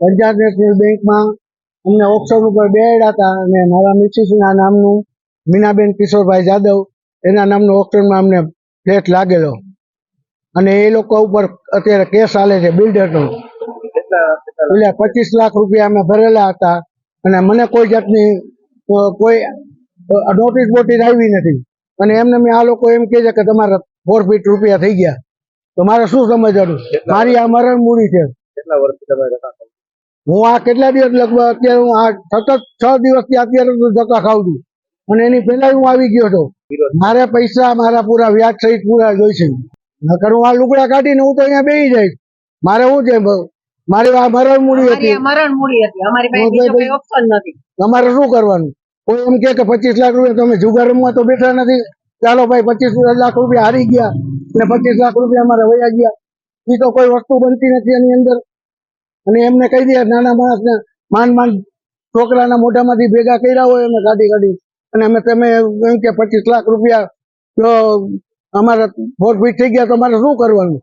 Punjab national બેંકમાં અમને option ઉપર બેડ હતા અને મારા મિસિસના નામનું મીનાબેન કિશોરભાઈ જાદવ, એના નામનું ઓપ્શનમાં અમને ફ્લેટ લાગેલો. અને એ લોકો ઉપર અત્યારે કેસ ચાલે છે બિલ્ડરનો. એટલે પચીસ લાખ રૂપિયા અમે ભરેલા હતા અને મને કોઈ જાતની કોઈ નોટિસ બોટિસ આવી નથી. અને એમને મેં આ લોકો એમ કહે છે કે તમારા ફોર ફીટ રૂપિયા થઈ ગયા. તો મારે શું સમજવાનું? મારી આ મરણ મૂડી છે. કેટલા વર્ષથી તમે? હું આ કેટલા દિવસ લગભગ અત્યારે હું આ સતત છ દિવસથી અત્યારે ધક્કા ખાઉં છું. અને એની પહેલા હું આવી ગયો હતો. મારે પૈસા મારા પૂરા વ્યાજ સહિત પૂરા જોઈશે નકર હું આ લુગડા કાઢીને હું તો અહીંયા બેસી જઈશ. મારે શું છે? મારી આ મરણ મૂડી હતી. મરણ મૂડી હતી. અમારી પાસે ઓપ્શન નથી. તમારે શું કરવાનું? કોઈ એમ કે પચીસ લાખ રૂપિયા તમે જુગાર રમવા તો બેઠા નથી. ચાલો ભાઈ પચીસ લાખ રૂપિયા હારી ગયા અને પચીસ લાખ રૂપિયા અમારે વયા ગયા. એ તો કોઈ વસ્તુ બનતી નથી એની અંદર. અને એમને કહી દે, નાના માણસને માંડ માંડ છોકરાના મોઢામાંથી ભેગા કર્યા હોય અમે કાઢી કાઢી. અને અમે તમે એમ કે પચીસ લાખ રૂપિયા જો અમારે ફોર ફીટ થઈ ગયા તો અમારે શું કરવાનું?